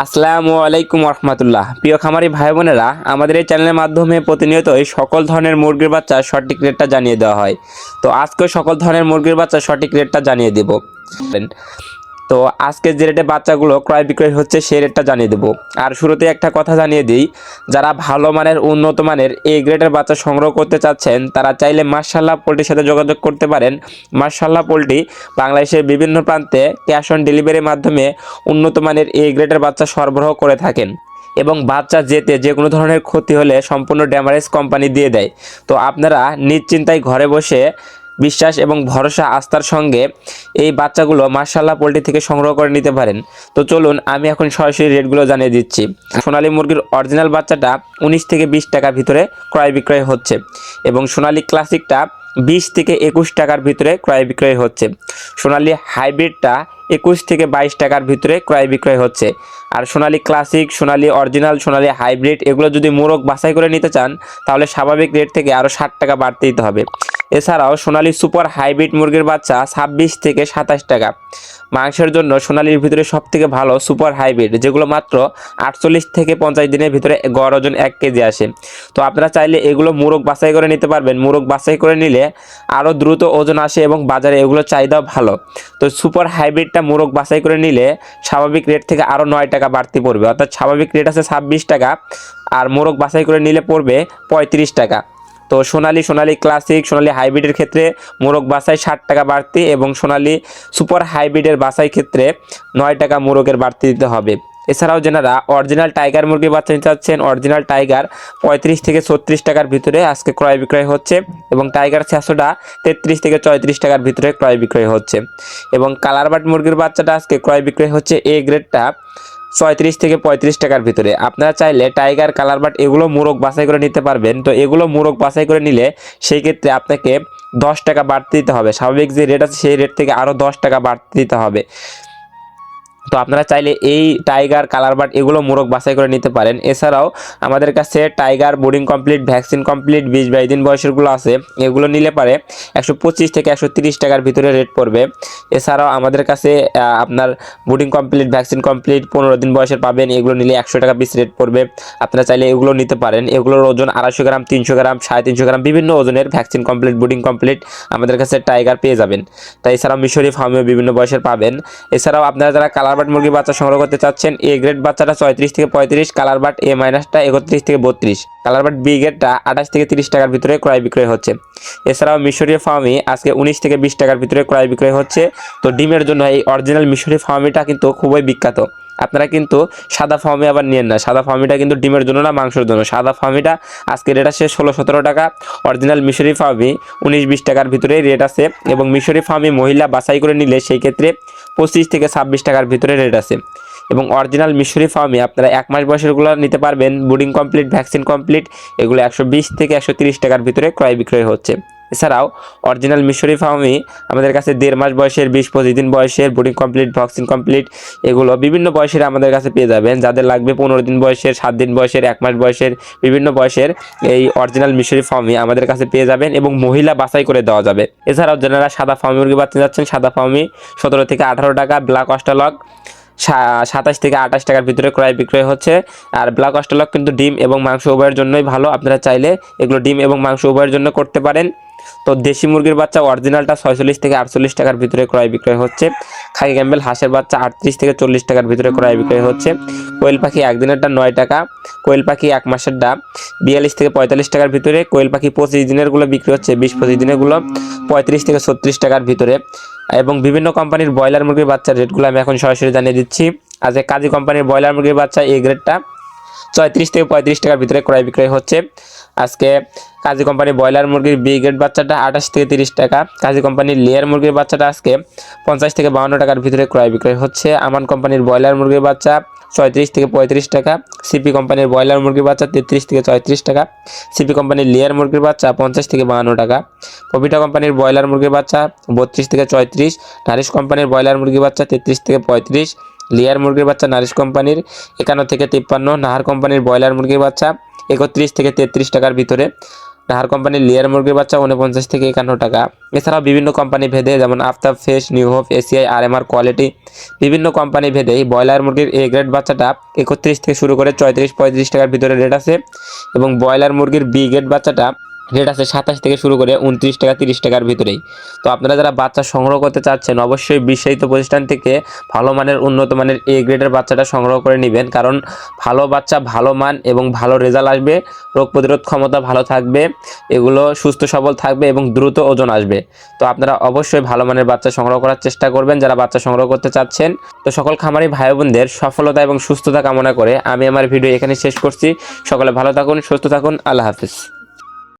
আসসালামু আলাইকুম রহমতুল্লাহ প্রিয় খামারি ভাই বোনেরা আমাদের এই চ্যানেলের মাধ্যমে প্রতিনিয়তই সকল ধরনের মুরগির বাচ্চা সঠিক রেটটা জানিয়ে দেওয়া হয়। তো আজকে সকল ধরনের মুরগির বাচ্চা সঠিক রেটটা জানিয়ে দেব। তো আজকে যে রেটে বাচ্চাগুলো ক্রয় বিক্রয় হচ্ছে সেই রেটটা জানিয়ে দেবো। আর শুরুতে একটা কথা জানিয়ে দিই, যারা ভালো মানের, উন্নত মানের এই গ্রেডের বাচ্চা সংগ্রহ করতে চাচ্ছেন, তারা চাইলে মার্শাল্লাহ পোলট্রির সাথে যোগাযোগ করতে পারেন। মার্শাল্লাহ পোলট্রি বাংলাদেশের বিভিন্ন প্রান্তে ক্যাশ অন ডেলিভারির মাধ্যমে উন্নত মানের এই গ্রেডের বাচ্চা সরবরাহ করে থাকেন এবং বাচ্চা যেতে যে কোনো ধরনের ক্ষতি হলে সম্পূর্ণ ড্যামারেজ কোম্পানি দিয়ে দেয়। তো আপনারা নিশ্চিন্তায় ঘরে বসে বিশ্বাস এবং ভরসা আস্থার সঙ্গে এই বাচ্চাগুলো মার্শাল্লাহ পোলট্রি থেকে সংগ্রহ করে নিতে পারেন। তো চলুন আমি এখন সরাসরি রেটগুলো জানিয়ে দিচ্ছি। সোনালি মুরগির অরিজিনাল বাচ্চাটা উনিশ থেকে বিশ টাকার ভিতরে ক্রয় বিক্রয় হচ্ছে এবং সোনালি ক্লাসিকটা বিশ থেকে একুশ টাকার ভিতরে ক্রয় বিক্রয় হচ্ছে। সোনালি হাইব্রিডটা একুশ থেকে বাইশ টাকার ভিতরে ক্রয় বিক্রয় হচ্ছে। আর Sonali classic, Sonali original, Sonali hybrid, এগুলো যদি মোরগ বাছাই করে নিতে চান, তাহলে স্বাভাবিক রেট থেকে আরও ষাট টাকা বাড়তে দিতে হবে। এছাড়াও সোনালি সুপার হাইব্রিড মুরগির বাচ্চা ছাব্বিশ থেকে সাতাশ টাকা। মাংসের জন্য সোনালির ভিতরে সব থেকে ভালো সুপার হাইব্রিড, যেগুলো মাত্র আটচল্লিশ থেকে পঞ্চাশ দিনের ভিতরে গড় ওজন এক কেজি আসে। তো আপনারা চাইলে এগুলো মুরগ বাছাই করে নিতে পারবেন। মুরগ বাছাই করে নিলে আরও দ্রুত ওজন আসে এবং বাজারে এগুলো চাহিদাও ভালো। তো সুপার হাইব্রিডটা মুরগ বাছাই করে নিলে স্বাভাবিক রেট থেকে আরও নয় টাকা বাড়তি পড়বে। অর্থাৎ স্বাভাবিক রেট আছে ছাব্বিশ টাকা, আর মোরগ বাছাই করে নিলে পড়বে পঁয়ত্রিশ টাকা। তো সোনালি সোনালি ক্লাসিক সোনালি হাইব্রিডের ক্ষেত্রে মোরগ বাসায় ষাট টাকা বাড়তি এবং সোনালি সুপার হাইব্রিডের বাসায় ক্ষেত্রে নয় টাকা মোরগের বাড়তি দিতে হবে। এছাড়াও যেনারা অরিজিনাল টাইগার মুরগির বাচ্চা নিতে চাচ্ছেন অরিজিনাল টাইগার পঁয়ত্রিশ থেকে ছত্রিশ টাকার ভিতরে আজকে ক্রয় বিক্রয় হচ্ছে এবং টাইগার ছশোটা তেত্রিশ থেকে চৌত্রিশ টাকার ভিতরে ক্রয় বিক্রয় হচ্ছে। এবং কালারবাট মুরগির বাচ্চাটা আজকে ক্রয় বিক্রয় হচ্ছে এ গ্রেডটা ছয়ত্রিশ থেকে পঁয়ত্রিশ টাকার ভিতরে। আপনারা চাইলে টাইগার কালার বাট এগুলো মোরগ বাছাই করে নিতে পারবেন। তো এগুলো মোরগ বাছাই করে নিলে সেই ক্ষেত্রে আপনাকে দশ টাকা বাড়তি দিতে হবে। স্বাভাবিক যে রেট আছে সেই রেট থেকে আরও দশ টাকা বাড়তি দিতে হবে। তো আপনারা চাইলে এই টাইগার কালার বাট এগুলো মোরগ বাছাই করে নিতে পারেন। এছাড়াও আমাদের কাছে tiger boarding complete vaccine complete বিশ বাইশ দিন বয়সেরগুলো আছে। এগুলো নিলে পারে একশো পঁচিশ থেকে একশো তিরিশ টাকার ভিতরে রেট পড়বে। এছাড়াও আমাদের কাছে আপনার বোর্ডিং কমপ্লিট ভ্যাকসিন কমপ্লিট পনেরো দিন বয়সের পাবেন। এগুলো নিলে একশো টাকা পিস রেট পড়বে। আপনারা চাইলে এগুলো নিতে পারেন। এগুলোর ওজন আড়াইশো গ্রাম, তিনশো গ্রাম, সাড়ে তিনশো গ্রাম, বিভিন্ন ওজনের ভ্যাকসিন কমপ্লিট বোর্ডিং কমপ্লিট আমাদের কাছে টাইগার পেয়ে যাবেন। তাই এছাড়াও মিশরি ফার্মেও বিভিন্ন বয়সের পাবেন। এছাড়াও আপনারা যারা কালার বাট মুরগির বাচ্চা সংগ্রহ করতে চাচ্ছেন। এ গ্রেড বাচ্চাটা ছয়ত্রিশ থেকে পঁয়ত্রিশ, কালার বাট এ মাইনাসটা একত্রিশ থেকে বত্রিশ। কালার বাট বি গ্রেডটা আঠাশ থেকে তিরিশ টাকার ভিতরে ক্রয় বিক্রয় হচ্ছে। এছাড়াও মিশরীয় ফার্মি আজকে উনিশ থেকে বিশ টাকার ভিতরে ক্রয় বিক্রয় হচ্ছে। তো ডিমের জন্য এই অরিজিনাল মিশরি ফার্মিটা কিন্তু খুবই বিখ্যাত। আপনারা কিন্তু সাদা ফার্মি আবার নিয়েন না। সাদা ফার্মিটা কিন্তু ডিমের জন্য না, মাংসের জন্য। সাদা ফার্মিটা আজকে রেট আছে ষোলো সতেরো টাকা। অরিজিনাল মিশরি ফার্মি উনিশ বিশ টাকার ভিতরে রেট আছে এবং মিশরি ফার্মি মহিলা বাছাই করে নিলে সেই ক্ষেত্রে পঁচিশ থেকে ছাব্বিশ টাকার ভিতরে রেট আছে এবং অরিজিনাল মিশরি ফার্মে আপনারা এক মাস বয়সেরগুলো নিতে পারবেন। বুডিং কমপ্লিট, ভ্যাকসিন কমপ্লিট, এগুলো একশো বিশ থেকে একশো তিরিশ টাকার ভিতরে ক্রয় বিক্রয় হচ্ছে। এছাড়াও অরিজিনাল মিশরি ফার্মে আমাদের কাছে দেড় মাস বয়সের, বিশ পঁচিশ দিন বয়সের বুডিং কমপ্লিট, ভ্যাকসিন কমপ্লিট, এগুলো বিভিন্ন বয়সের আমাদের কাছে পেয়ে যাবেন। যাদের লাগবে পনেরো দিন বয়সের, সাত দিন বয়সের, এক মাস বয়সের, বিভিন্ন বয়সের এই অরিজিনাল মিশরি ফার্মে আমাদের কাছে পেয়ে যাবেন এবং মহিলা বাছাই করে দেওয়া যাবে। এছাড়াও যারা সাদা ফার্মি মুরগি বাচ্চা যাচ্ছেন, সাদা ফার্মি সতেরো থেকে আঠারো টাকা, ব্ল্যাক অস্টালক সাতাশ থেকে আঠাশ টাকার ভিতরে ক্রয় বিক্রয় হচ্ছে। আর ব্ল্যাক অস্ট্রেলক কিন্তু ডিম এবং মাংস উভয়ের জন্যই ভালো। আপনারা চাইলে এগুলো ডিম এবং মাংস উভয়ের জন্য করতে পারেন। তো দেশি মুরগির বাচ্চা অরিজিনালটা ছয়চল্লিশ থেকে আটচল্লিশ টাকার ভিতরে ক্রয় বিক্রয় হচ্ছে। খাকি ক্যাম্বেল হাঁসের বাচ্চা আটত্রিশ থেকে চল্লিশ টাকার ভিতরে ক্রয় বিক্রয় হচ্ছে। কোয়েল পাখি একদিনেরটা নয় টাকা, কোয়েল পাখি এক মাসেরটা বিয়াল্লিশ থেকে পঁয়তাল্লিশ টাকার ভিতরে, কোয়েল পাখি পঁচিশ দিনেরগুলো বিক্রি হচ্ছে বিশ পঁচিশ দিনেরগুলো পঁয়ত্রিশ থেকে ছত্রিশ টাকার ভিতরে। এবং বিভিন্ন কোম্পানির ব্রয়লার মুরগির বাচ্চার রেটগুলো আমি এখন সরাসরি জানিয়ে দিচ্ছি। আজকে কাজী কোম্পানির ব্রয়লার মুরগির বাচ্চা এই গ্রেডটা ছয়ত্রিশ থেকে পঁয়ত্রিশ টাকার ভিতরে ক্রয় বিক্রয় হচ্ছে। আজকে কাজী কোম্পানির ব্রয়লার মুরগির বি গ্রেড বাচ্চাটা আঠাশ থেকে তিরিশ টাকা, কাজী কোম্পানির লেয়ার মুরগির বাচ্চাটা আজকে পঞ্চাশ থেকে বাউন্ন টাকার ভিতরে ক্রয় বিক্রয় হচ্ছে। আমান কোম্পানির ব্রয়লার মুরগির বাচ্চা ছয়ত্রিশ থেকে পঁয়ত্রিশ টাকা, সিপি কোম্পানির ব্রয়লার মুরগির বাচ্চা তেত্রিশ থেকে ছয়ত্রিশ টাকা, সিপি কোম্পানির লেয়ার মুরগির বাচ্চা পঞ্চাশ থেকে বাহান্ন টাকা পপিটা কোম্পানির ব্রয়লার মুরগির বাচ্চা বত্রিশ থেকে ছয়ত্রিশ, নারিশ কোম্পানির ব্রয়লার মুরগির বাচ্চা তেত্রিশ থেকে পঁয়ত্রিশ, লেয়ার মুরগির বাচ্চা নারিশ কোম্পানির একান্ন থেকে তিপ্পান্ন, নাহার কোম্পানির ব্রয়লার মুরগির বাচ্চা একত্রিশ থেকে তেত্রিশ টাকার ভিতরে। নাহার কোম্পানির লেয়ার মুরগির বাচ্চা উনপঞ্চাশ থেকে একান্ন টাকা। এছাড়াও বিভিন্ন কোম্পানি ভেদে যেমন আফতাব ফেস নিউ হোপ এসিআই আর এম আর কোয়ালিটি বিভিন্ন কোম্পানি ভেদে ব্রয়লার মুরগির এ গ্রেড বাচ্চাটা একত্রিশ থেকে শুরু করে চৌত্রিশ, পঁয়ত্রিশ টাকার ভিতরে রেট আছে। এবং ব্রয়লার মুরগির বি গ্রেড বাচ্চাটা রেট আছে সাতাশ থেকে শুরু করে উনত্রিশ টাকা, তিরিশ টাকার ভিতরেই। তো আপনারা যারা বাচ্চা সংগ্রহ করতে চাচ্ছেন, অবশ্যই বিশ্বহিত প্রতিষ্ঠান থেকে ভালো মানের, উন্নত মানের এ গ্রেডের বাচ্চাটা সংগ্রহ করে নেবেন। কারণ ভালো বাচ্চা, ভালো মান এবং ভালো রেজাল্ট আসবে, রোগ প্রতিরোধ ক্ষমতা ভালো থাকবে, এগুলো সুস্থ, সবল থাকবে এবং দ্রুত ওজন আসবে। তো আপনারা অবশ্যই ভালো মানের বাচ্চা সংগ্রহ করার চেষ্টা করবেন যারা বাচ্চা সংগ্রহ করতে চাচ্ছেন। তো সকল খামারি ভাই বোনদের সফলতা এবং সুস্থতা কামনা করে আমি আমার ভিডিও এখানে শেষ করছি। সকলে ভালো থাকুন, সুস্থ থাকুন, আল্লাহ হাফিজ।